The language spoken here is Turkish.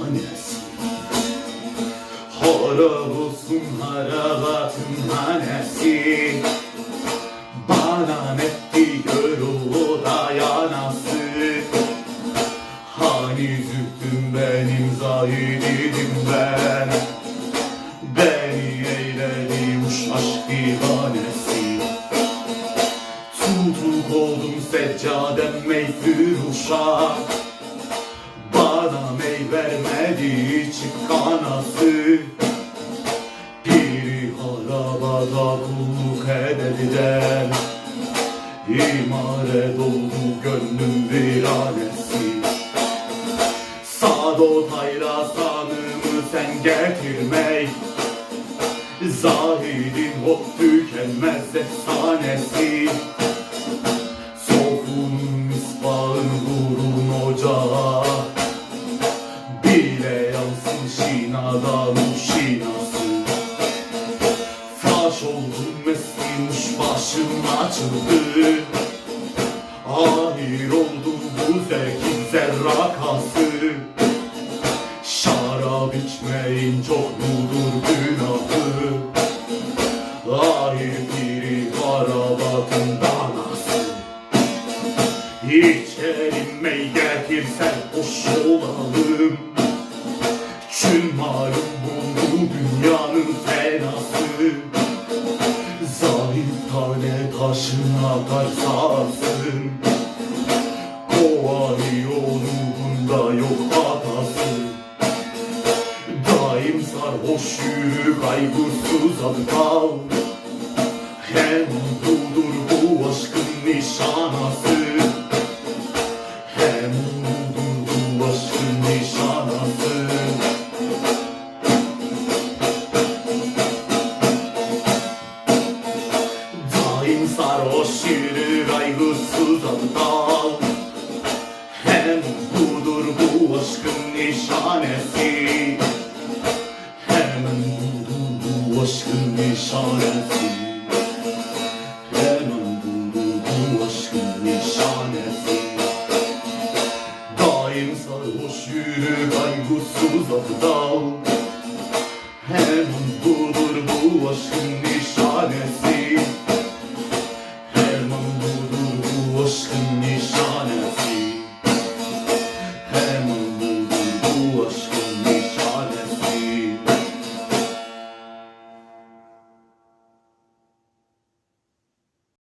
Hanesi. Harabos'un harabatın hanesi ben. Beni eyledi uş aşk divanesi Tutuk oldum seccadem meyfuruşa Bana mey vermedi çıkanası Piri harabada kulluk edediden İmare doldu gönlüm viranesi Sado tayra sanımı sen getirmey. Zahidin hop tükenmez efsanesi. Sofunun misbahın vurun ocağa Bile yansın şinadan şinası. Faş oldum meskinmiş başım açıldı. Ahir oldu içmeyin çok mudur günahı. Ahir biri harabatın danası İçerim mey getirsen hoş olalım. Çün malum bu dünyanın fenası. Zahir tane taşına tarsarsın Kovani yolunda yok hatası Daim sarhoş yürü kaygısız adı kal. Hem mutludur bu aşkın nişanası. Hem mutludur bu aşkın nişanası. Daim sarhoş yürü kaygısız adı Hem budur bu aşkın nişanesi. budur aşkın nişanesi